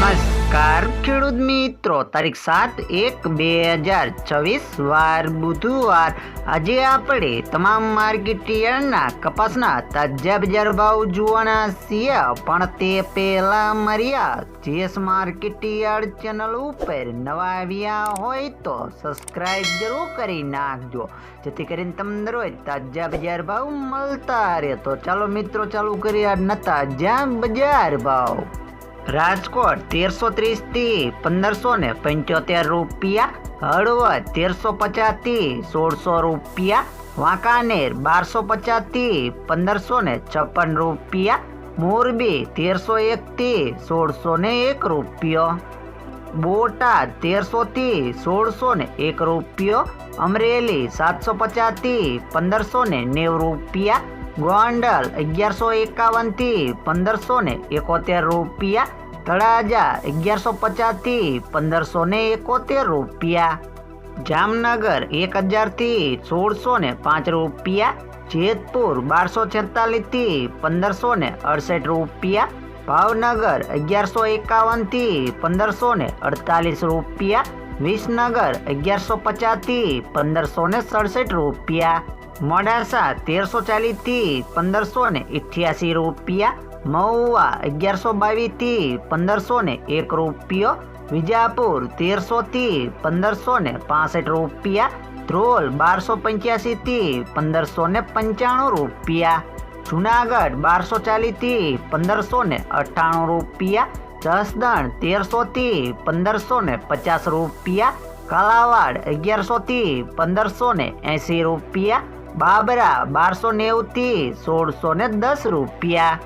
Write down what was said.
નમસ્કાર, ખેડૂત મિત્રો. તારીખ સાત એક બે હજાર છવ્વીસ, વાર બુધવાર. આજે આપણે તમામ માર્કેટિયરના કપાસના તાજા બજાર ભાવ જોવાના છીએ. પણ તે પહેલા મર્યા જેસ માર્કેટિયાર્ડ ચેનલ ઉપર નવા આવ્યા હોય તો સબસ્ક્રાઇબ જરૂર કરી નાખજો. જેથી કરીને તમને રોજ તાજા બજાર ભાવ મળતા રહે. તો ચાલો મિત્રો, ચાલુ કરીએ આજના તાજા બજાર ભાવ. રાજકોટ તેરસો ત્રીસથી પંદરસો ને પંચોતેર રૂપિયા, હળવદ તેરસો પચાસથી સોળસો રૂપિયા, વાંકાનેર બારસો પચાસથી પંદરસો ને છપ્પન રૂપિયા, મોરબી તેરસો એક થી સોળસો ને એક રૂપિયો, બોટાદ તેરસો થી સોળસો ને એક રૂપિયો, અમરેલી સાતસો પચાસથી પંદરસો ને નેવું રૂપિયા ગોંડલ અગિયારસો એકાવન થી પંદરસો ને એકોતેર રૂપિયા તળાજા અગિયારસો પચાસ થી પંદરસો ને એકોતેર રૂપિયા જામનગર એક હજાર થી સોળસો ને પાંચ રૂપિયા જેતપુર બારસો છેતાલીસ થી પંદરસો ને અડસઠ રૂપિયા ભાવનગર અગિયારસો એકાવન થી પંદરસો ને અડતાલીસ રૂપિયા વિસનગર અગિયારસો પચાસ થી પંદરસો ને સડસઠ રૂપિયા મોડાસા તેરસો ચાલીસ થી પંદરસો ને અઠ્યાસી રૂપિયા મહુવા અગિયારસો બાવીસ થી પંદરસો ને એક રૂપિયો વિજાપુર તેરસો થી પંદરસો ને પાસઠ રૂપિયા ધ્રોલ બારસો પંચ્યાસી થી પંદરસો ને પંચાણું રૂપિયા જુનાગઢ બારસો ચાલીસ થી પંદરસો ને અઠ્ઠાણું રૂપિયા જસદણ તેરસો થી પંદરસો ને પચાસ રૂપિયા કાલાવાડ અગિયારસો થી પંદરસો ને એંસી રૂપિયા બાબરા બારસો નેવું થી સોળસો ને દસ રૂપિયા.